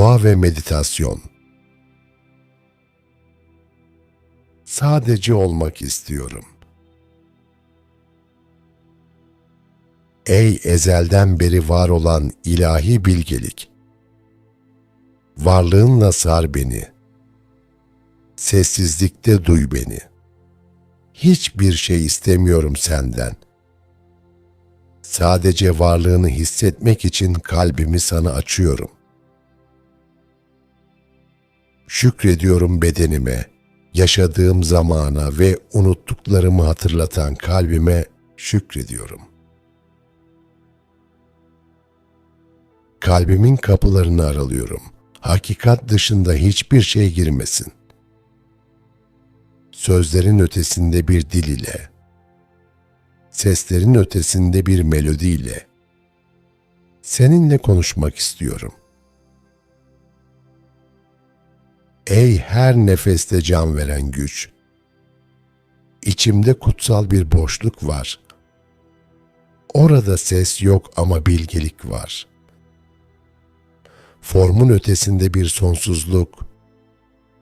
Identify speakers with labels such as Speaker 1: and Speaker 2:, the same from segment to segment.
Speaker 1: Dua ve meditasyon. Sadece olmak istiyorum. Ey ezelden beri var olan ilahi bilgelik. Varlığınla sar beni. Sessizlikte duy beni. Hiçbir şey istemiyorum senden. Sadece varlığını hissetmek için kalbimi sana açıyorum. Şükrediyorum bedenime, yaşadığım zamana ve unuttuklarımı hatırlatan kalbime şükrediyorum. Kalbimin kapılarını aralıyorum. Hakikat dışında hiçbir şey girmesin. Sözlerin ötesinde bir dil ile, seslerin ötesinde bir melodiyle seninle konuşmak istiyorum. Ey her nefeste can veren güç! İçimde kutsal bir boşluk var. Orada ses yok ama bilgelik var. Formun ötesinde bir sonsuzluk.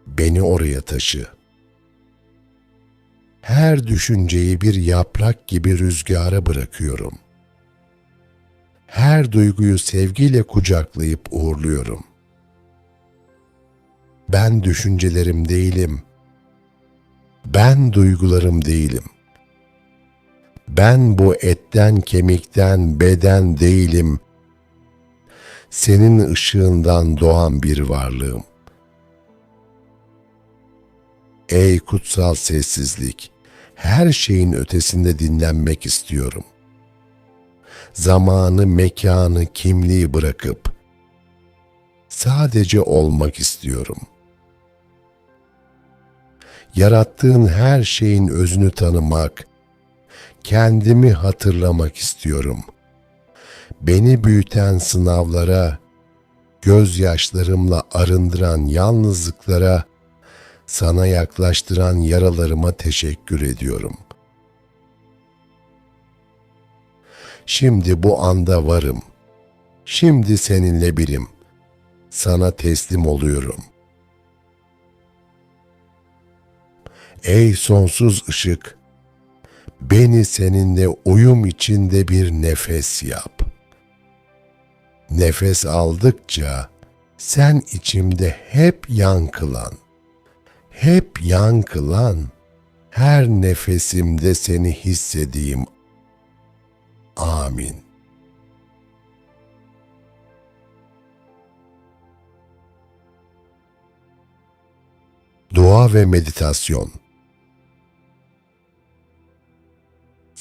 Speaker 1: Beni oraya taşı. Her düşünceyi bir yaprak gibi rüzgara bırakıyorum. Her duyguyu sevgiyle kucaklayıp uğurluyorum. Ben düşüncelerim değilim. Ben duygularım değilim. Ben bu etten kemikten beden değilim. Senin ışığından doğan bir varlığım. Ey kutsal sessizlik, her şeyin ötesinde dinlenmek istiyorum. Zamanı, mekanı, kimliği bırakıp sadece olmak istiyorum.'' Yarattığın her şeyin özünü tanımak, kendimi hatırlamak istiyorum. Beni büyüten sınavlara, gözyaşlarımla arındıran yalnızlıklara, sana yaklaştıran yaralarıma teşekkür ediyorum. Şimdi bu anda varım. Şimdi seninle birim. Sana teslim oluyorum.'' Ey sonsuz ışık, beni seninle uyum içinde bir nefes yap. Nefes aldıkça sen içimde hep yankılan, hep yankılan, her nefesimde seni hissedeyim. Amin. Dua ve meditasyon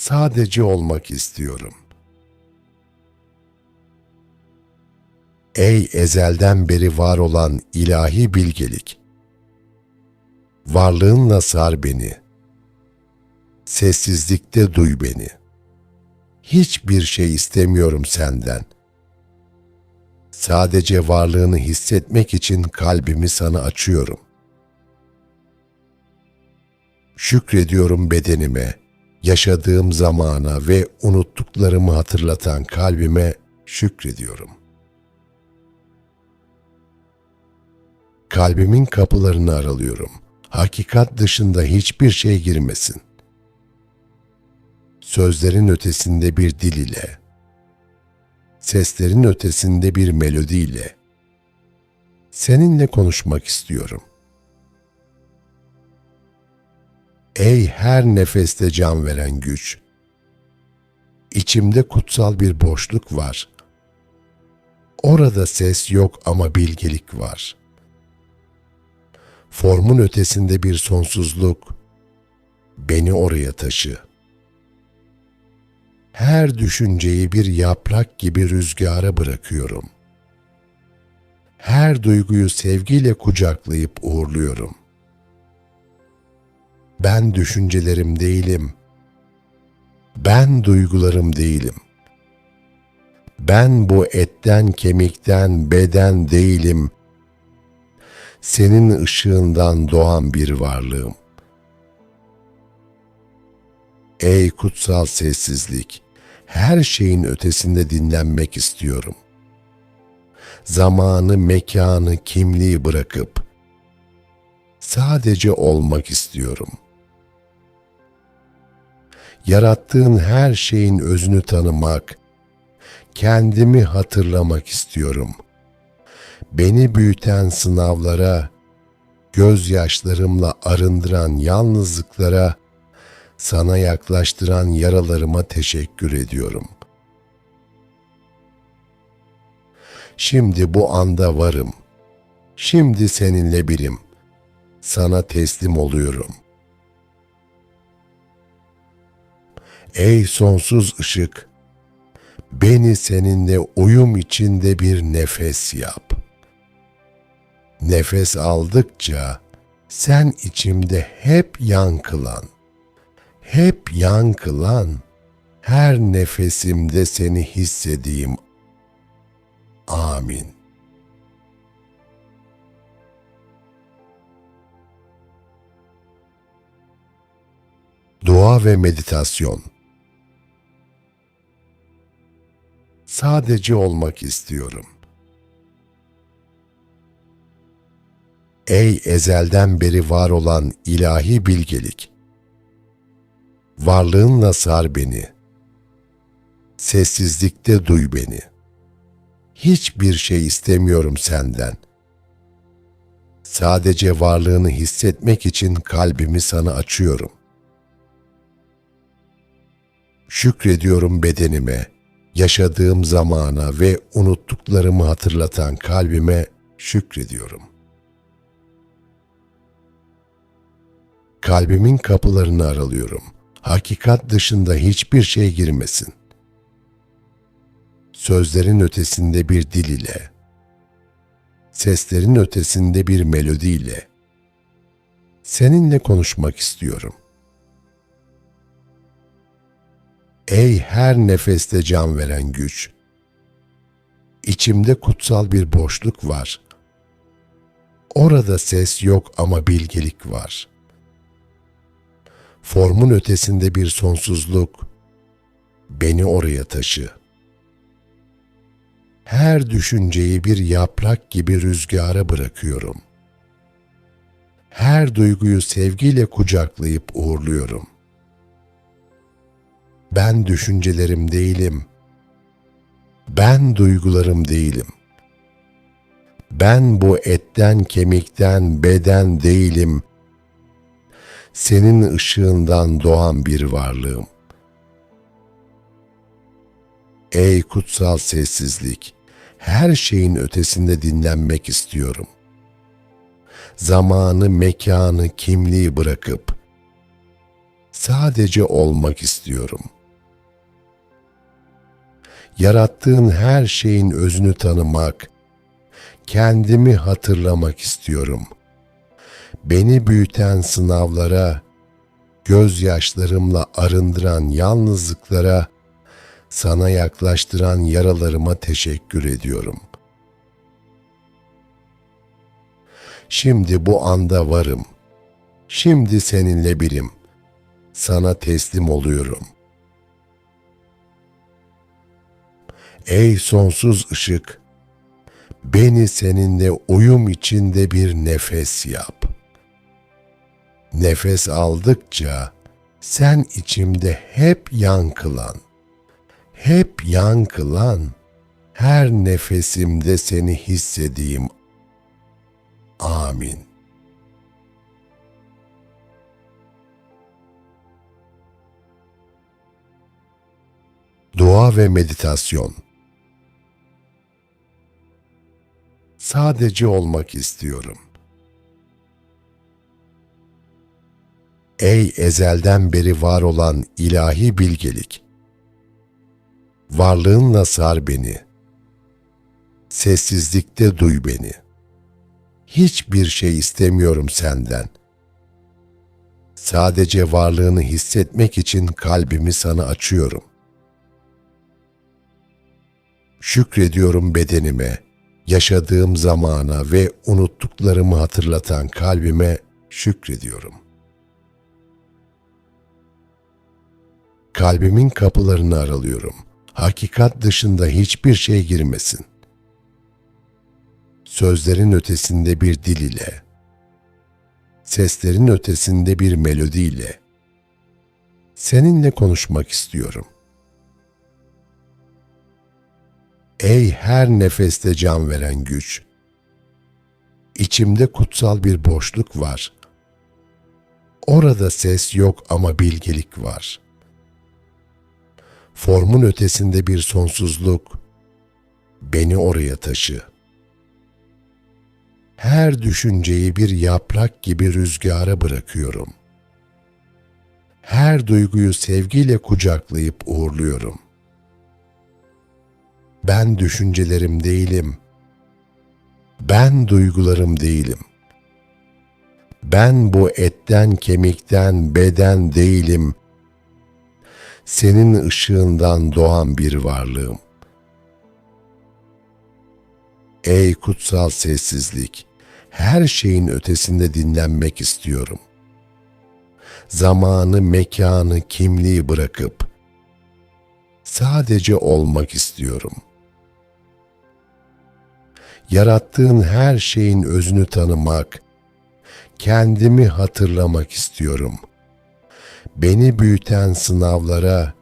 Speaker 1: Sadece olmak istiyorum. Ey ezelden beri var olan ilahi bilgelik! Varlığınla sar beni. Sessizlikte duy beni. Hiçbir şey istemiyorum senden. Sadece varlığını hissetmek için kalbimi sana açıyorum. Şükrediyorum bedenime, yaşadığım zamana ve unuttuklarımı hatırlatan kalbime şükrediyorum. Kalbimin kapılarını aralıyorum. Hakikat dışında hiçbir şey girmesin. Sözlerin ötesinde bir dil ile, seslerin ötesinde bir melodiyle seninle konuşmak istiyorum.'' Ey her nefeste can veren güç! İçimde kutsal bir boşluk var. Orada ses yok ama bilgelik var. Formun ötesinde bir sonsuzluk. Beni oraya taşı. Her düşünceyi bir yaprak gibi rüzgara bırakıyorum. Her duyguyu sevgiyle kucaklayıp uğurluyorum.'' Ben düşüncelerim değilim. Ben duygularım değilim. Ben bu etten kemikten beden değilim. Senin ışığından doğan bir varlığım. Ey kutsal sessizlik, her şeyin ötesinde dinlenmek istiyorum. zamanı, mekanı, kimliği bırakıp sadece olmak istiyorum. Yarattığın her şeyin özünü tanımak, kendimi hatırlamak istiyorum. Beni büyüten sınavlara, gözyaşlarımla arındıran yalnızlıklara, sana yaklaştıran yaralarıma teşekkür ediyorum. Şimdi bu anda varım. Şimdi seninle birim. Sana teslim oluyorum. Ey sonsuz ışık, beni seninle uyum içinde bir nefes yap. Nefes aldıkça sen içimde hep yankılan, hep yankılan, her nefesimde seni hissedeyim. Amin. Dua ve meditasyon Sadece olmak istiyorum. Ey ezelden beri var olan ilahi bilgelik! Varlığınla sar beni. Sessizlikte duy beni. Hiçbir şey istemiyorum senden. Sadece varlığını hissetmek için kalbimi sana açıyorum. Şükrediyorum bedenime, yaşadığım zamana ve unuttuklarımı hatırlatan kalbime şükrediyorum. Kalbimin kapılarını aralıyorum. Hakikat dışında hiçbir şey girmesin. Sözlerin ötesinde bir dil ile, seslerin ötesinde bir melodi ile seninle konuşmak istiyorum.'' Ey her nefeste can veren güç! İçimde kutsal bir boşluk var. Orada ses yok ama bilgelik var. Formun ötesinde bir sonsuzluk. Beni oraya taşı. Her düşünceyi bir yaprak gibi rüzgara bırakıyorum. Her duyguyu sevgiyle kucaklayıp uğurluyorum.'' Ben düşüncelerim değilim. Ben duygularım değilim. Ben bu etten kemikten beden değilim. Senin ışığından doğan bir varlığım. Ey kutsal sessizlik, her şeyin ötesinde dinlenmek istiyorum. Zamanı, mekanı, kimliği bırakıp sadece olmak istiyorum.'' Yarattığın her şeyin özünü tanımak, kendimi hatırlamak istiyorum. Beni büyüten sınavlara, gözyaşlarımla arındıran yalnızlıklara, sana yaklaştıran yaralarıma teşekkür ediyorum. Şimdi bu anda varım. Şimdi seninle birim. Sana teslim oluyorum.'' Ey sonsuz ışık, beni seninle uyum içinde bir nefes yap. Nefes aldıkça sen içimde hep yankılan, hep yankılan, her nefesimde seni hissedeyim. Amin. Dua ve meditasyon Sadece olmak istiyorum. Ey ezelden beri var olan ilahi bilgelik! Varlığınla sar beni. Sessizlikte duy beni. Hiçbir şey istemiyorum senden. Sadece varlığını hissetmek için kalbimi sana açıyorum. Şükrediyorum bedenime, yaşadığım zamana ve unuttuklarımı hatırlatan kalbime şükrediyorum. Kalbimin kapılarını aralıyorum. Hakikat dışında hiçbir şey girmesin. sözlerin ötesinde bir dil ile, seslerin ötesinde bir melodiyle seninle konuşmak istiyorum. Ey her nefeste can veren güç! İçimde kutsal bir boşluk var. Orada ses yok ama bilgelik var. Formun ötesinde bir sonsuzluk. Beni oraya taşı. Her düşünceyi bir yaprak gibi rüzgara bırakıyorum. Her duyguyu sevgiyle kucaklayıp uğurluyorum. Ben düşüncelerim değilim. Ben duygularım değilim. Ben bu etten kemikten beden değilim. Senin ışığından doğan bir varlığım. Ey kutsal sessizlik, her şeyin ötesinde dinlenmek istiyorum. Zamanı, mekanı, kimliği bırakıp sadece olmak istiyorum. Yarattığın her şeyin özünü tanımak, kendimi hatırlamak istiyorum. Beni büyüten sınavlara,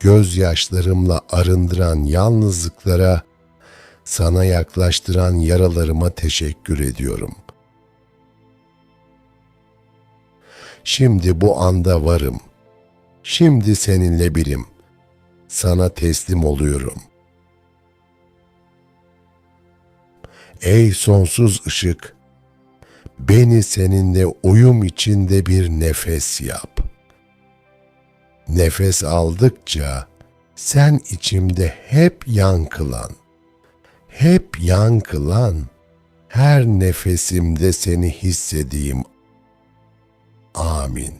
Speaker 1: gözyaşlarımla arındıran yalnızlıklara, sana yaklaştıran yaralarıma teşekkür ediyorum. Şimdi bu anda varım. Şimdi seninle birim. Sana teslim oluyorum. Ey sonsuz ışık, beni seninle uyum içinde bir nefes yap. Nefes aldıkça sen içimde hep yankılan hep yankılan, her nefesimde seni hissedeyim. Amin.